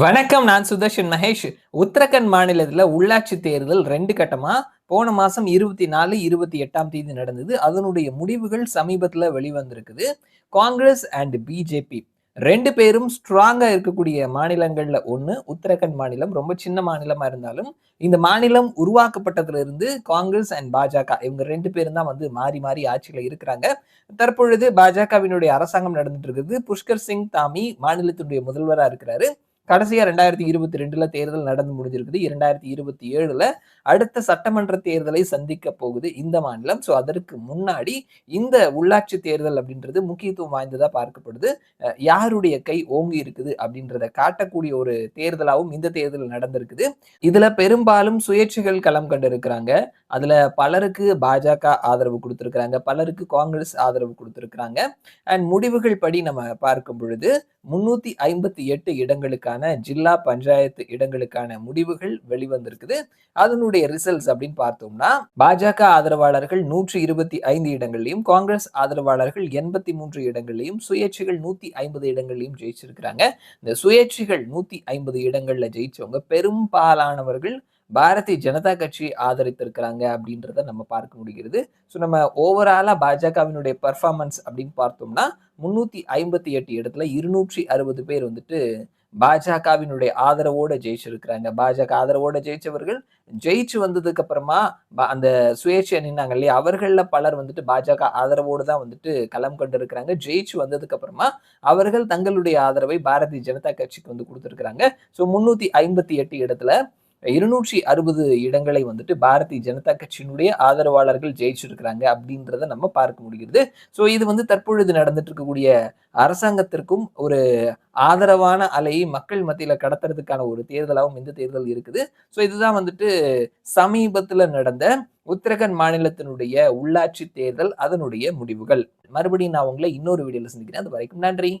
வணக்கம் நான் சுதர்ஷன் மகேஷ். உத்தரகண்ட் மாநிலத்தில் உள்ளாட்சி தேர்தல் ரெண்டு கட்டமா? போன மாதம் இருபத்தி நாலு இருபத்தி எட்டாம் தேதி நடந்தது. அதனுடைய முடிவுகள் சமீபத்தில் வெளிவந்திருக்குது. காங்கிரஸ் அண்ட் பிஜேபி ரெண்டு பேரும் ஸ்ட்ராங்காக இருக்கக்கூடிய மாநிலங்களில் ஒன்று உத்தரகண்ட் மாநிலம் ரொம்ப சின்ன மாநிலமாக இருந்தாலும் இந்த மாநிலம் உருவாக்கப்பட்டதுலேருந்து காங்கிரஸ் அண்ட் பாஜக இவங்க ரெண்டு பேரும் தான் வந்து மாறி மாறி ஆட்சியில் இருக்கிறாங்க. தற்பொழுது பாஜகவினுடைய அரசாங்கம் நடந்துட்டு இருக்குது. புஷ்கர் சிங் தாமி மாநிலத்தினுடைய முதல்வராக இருக்கிறாரு. கடைசியாக ரெண்டாயிரத்தி இருபத்தி ரெண்டில் தேர்தல் நடந்து முடிஞ்சிருக்குது. இரண்டாயிரத்தி இருபத்தி ஏழில் அடுத்த சட்டமன்ற தேர்தலை சந்திக்க போகுது இந்த மாநிலம். ஸோ அதற்கு முன்னாடி இந்த உள்ளாட்சி தேர்தல் அப்படின்றது முக்கியத்துவம் வாய்ந்ததாக பார்க்கப்படுது. யாருடைய கை ஓங்கி இருக்குது அப்படின்றத காட்டக்கூடிய ஒரு தேர்தலாகவும் இந்த தேர்தல் நடந்திருக்குது. இதில் பெரும்பாலும் சுயேட்சைகள் களம் கண்டிருக்கிறாங்க. அதில் பலருக்கு பாஜக ஆதரவு கொடுத்துருக்குறாங்க. பலருக்கு காங்கிரஸ் ஆதரவு கொடுத்துருக்குறாங்க. அண்ட் முடிவுகள் படி நம்ம பார்க்கும் பொழுது முன்னூத்தி ஐம்பத்தி எட்டு இடங்களுக்கான ஜில்லா பஞ்சாயத்து இடங்களுக்கான முடிவுகள் வெளிவந்திருக்குது. அதனுடைய ரிசல்ட்ஸ் அப்படின்னு பார்த்தோம்னா பாஜக ஆதரவாளர்கள் நூற்றி இருபத்தி ஐந்து இடங்கள்லையும் காங்கிரஸ் ஆதரவாளர்கள் எண்பத்தி மூன்று இடங்கள்லையும் சுயேட்சிகள் நூத்தி ஐம்பது இடங்கள்லையும் ஜெயிச்சிருக்கிறாங்க. இந்த சுயேட்சிகள் நூத்தி ஐம்பது இடங்கள்ல ஜெயிச்சவங்க பெரும்பாலானவர்கள் பாரதிய ஜனதா கட்சி ஆதரித்திருக்கிறாங்க அப்படின்றத நம்ம பார்க்க முடிகிறது. ஸோ நம்ம ஓவராலா பாஜகவினுடைய பர்ஃபார்மன்ஸ் அப்படின்னு பார்த்தோம்னா முன்னூத்தி ஐம்பத்தி எட்டு இடத்துல இருநூற்றி அறுபது பேர் வந்துட்டு பாஜகவினுடைய ஆதரவோட ஜெயிச்சிருக்கிறாங்க. பாஜக ஆதரவோட ஜெயிச்சவர்கள் ஜெயிச்சு வந்ததுக்கு அப்புறமா ப- அந்த சுயேட்சை நின்னாங்க இல்லையா அவர்களில் பலர் வந்துட்டு பாஜக ஆதரவோடு தான் வந்துட்டு களம் கொண்டு இருக்கிறாங்க ஜெயிச்சு வந்ததுக்கு அப்புறமா அவர்கள் தங்களுடைய ஆதரவை பாரதிய ஜனதா கட்சிக்கு வந்து கொடுத்துருக்குறாங்க. ஸோ முன்னூத்தி ஐம்பத்தி எட்டு இடத்துல இருநூற்றி அறுபது இடங்களை வந்துட்டு பாரதிய ஜனதா கட்சியினுடைய ஆதரவாளர்கள் ஜெயிச்சிருக்கிறாங்க அப்படின்றத நம்ம பார்க்க முடிகிறது. ஸோ இது வந்து தற்பொழுது நடந்துட்டு இருக்கக்கூடிய அரசாங்கத்திற்கும் ஒரு ஆதரவான அலையை மக்கள் மத்தியில கடத்துறதுக்கான ஒரு தேர்தலாகவும் இந்த தேர்தல் இருக்குது. ஸோ இதுதான் வந்துட்டு சமீபத்துல நடந்த உத்தரகண்ட் மாநிலத்தினுடைய உள்ளாட்சி தேர்தல் அதனுடைய முடிவுகள். மறுபடியும் நான் உங்களை இன்னொரு வீடியோல சந்திக்கிறேன். அது வரைக்கும் நன்றி.